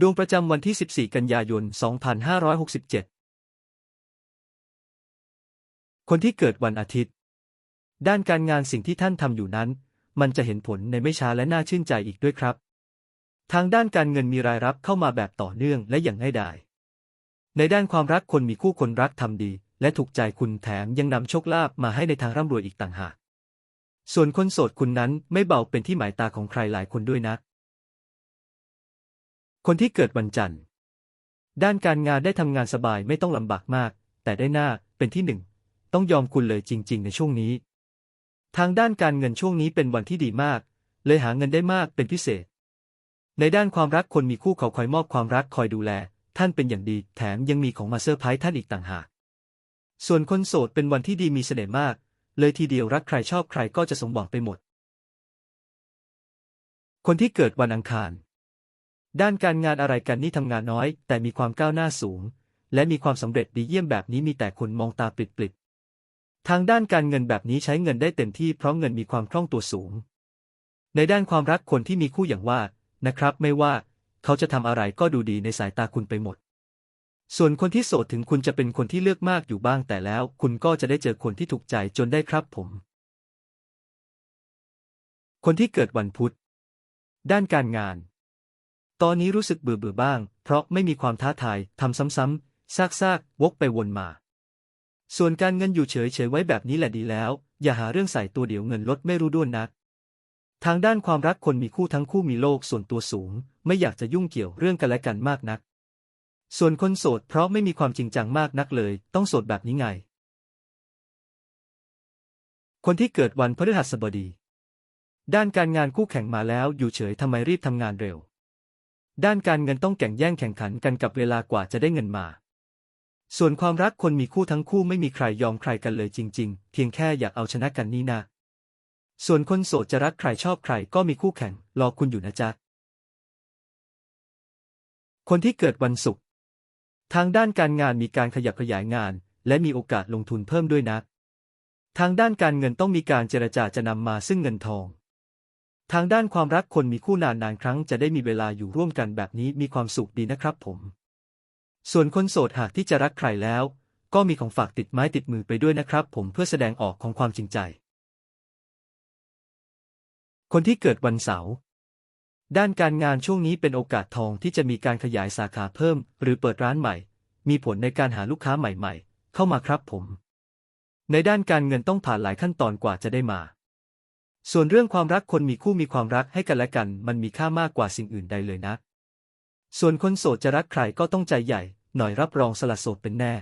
ดวงประจำวันที่ 14 กันยายน 2567 คนที่เกิดวันอาทิตย์ ด้านการงานสิ่งที่ท่านทำอยู่นั้น มันจะเห็นผลในไม่ช้าและน่าชื่นใจอีกด้วยครับ ทางด้านการเงินมีรายรับเข้ามาแบบต่อเนื่องและอย่างง่ายดาย ในด้านความรักคนมีคู่คนรักทำดี และถูกใจคุณแถมยังนำโชคลาภมาให้ในทางร่ำรวยอีกต่างหาก ส่วนคนโสดคุณนั้นไม่เบาเป็นที่หมายตาของใครหลายคนด้วยนะ คนที่เกิดวันจันทร์ ด้านการงานได้ทำงานสบายไม่ต้องลำบากมาก แต่ได้หน้าเป็นที่หนึ่ง ต้องยอมคุณเลยจริง ๆ ในช่วงนี้ ทางด้านการเงินช่วงนี้เป็นวันที่ดีมาก เลยหาเงินได้มากเป็นพิเศษ ในด้านความรักคนมีคู่เขาคอยมอบความรักคอยดูแล ท่านเป็นอย่างดี แถมยังมีของมาเซอร์ไพรส์ท่านอีกต่างหาก ส่วนคนโสดเป็นวันที่ดีมีเสน่ห์มาก เลยทีเดียวรักใครชอบใครก็จะสมหวังไปหมด คนที่เกิดวันอังคาร ด้านการงานอะไรกันนี่ทำงานน้อย แต่มีความก้าวหน้าสูง และมีความสำเร็จดีเยี่ยมแบบนี้มีแต่คนมองตาปริบๆทางด้านการเงินแบบนี้ใช้เงินได้เต็มที่เพราะเงินมีความคล่องตัวสูง ในด้านความรักคนที่มีคู่อย่างว่านะครับ ไม่ว่าเขาจะทำอะไรก็ดูดีในสายตาคุณไปหมด ส่วนคนที่โสดถึงคุณจะเป็นคนที่เลือกมากอยู่บ้างแต่แล้ว คุณก็จะได้เจอคนที่ถูกใจจนได้ครับผม คนที่เกิดวันพุธ ด้านการงาน ตอนนี้รู้สึกเบื่อเบื่อบ้าง เพราะไม่มีความท้าทายทำซ้ำๆซากๆ วกไปวนมา ส่วนการเงินอยู่เฉยๆไว้แบบนี้แหละดีแล้ว อย่าหาเรื่องใส่ตัวเดี๋ยวเงินลดไม่รู้ด้วนนัก ทางด้านความรักคนมีคู่ทั้งคู่มีโลกส่วนตัวสูง ไม่อยากจะยุ่งเกี่ยวเรื่องกันและกันมากนัก ส่วนคนโสดเพราะไม่มีความจริงจังมากนักเลย ต้องโสดแบบนี้ไง คนที่เกิดวันพฤหัสบดี ด้านการงานคู่แข่งมาแล้วอยู่เฉยทำไมรีบทำงานเร็ว ด้านการเงินต้องแข่งแย่งแข่งขันกันกับเวลากว่าจะได้เงินมา ส่วนความรักคนมีคู่ทั้งคู่ไม่มีใครยอมใครกันเลยจริง ๆ เพียงแค่อยากเอาชนะกันนี่นะส่วนคนโสดจะรักใครชอบใครก็มีคู่แข่งรอคุณอยู่นะจ๊ะ คนที่เกิดวันศุกร์ทางด้านการงานมีการขยับขยายงาน และมีโอกาสลงทุนเพิ่มด้วยนะ ทางด้านการเงินต้องมีการเจรจาจะนำมาซึ่งเงินทอง ทางด้านความรักคนมีคู่นานนานครั้งจะได้มีเวลาอยู่ร่วมกันแบบนี้มีความสุขดีนะครับผม ส่วนคนโสดหากที่จะรักใครแล้ว ก็มีของฝากติดไม้ติดมือไปด้วยนะครับ ผมเพื่อแสดงออกของความจริงใจ คนที่เกิดวันเสาร์ด้านการงานช่วงนี้เป็นโอกาสทองที่จะมีการขยายสาขาเพิ่ม หรือเปิดร้านใหม่ มีผลในการหาลูกค้าใหม่ๆ เข้ามาครับผม ในด้านการเงินต้องผ่านหลายขั้นตอนกว่าจะได้มา ส่วนเรื่องความรักคนมีคู่มีความรักให้กันและกัน มันมีค่ามากกว่าสิ่งอื่นใดเลยนะ ส่วนคนโสดจะรักใครก็ต้องใจใหญ่ หน่อยรับรองสละโสดเป็นแน่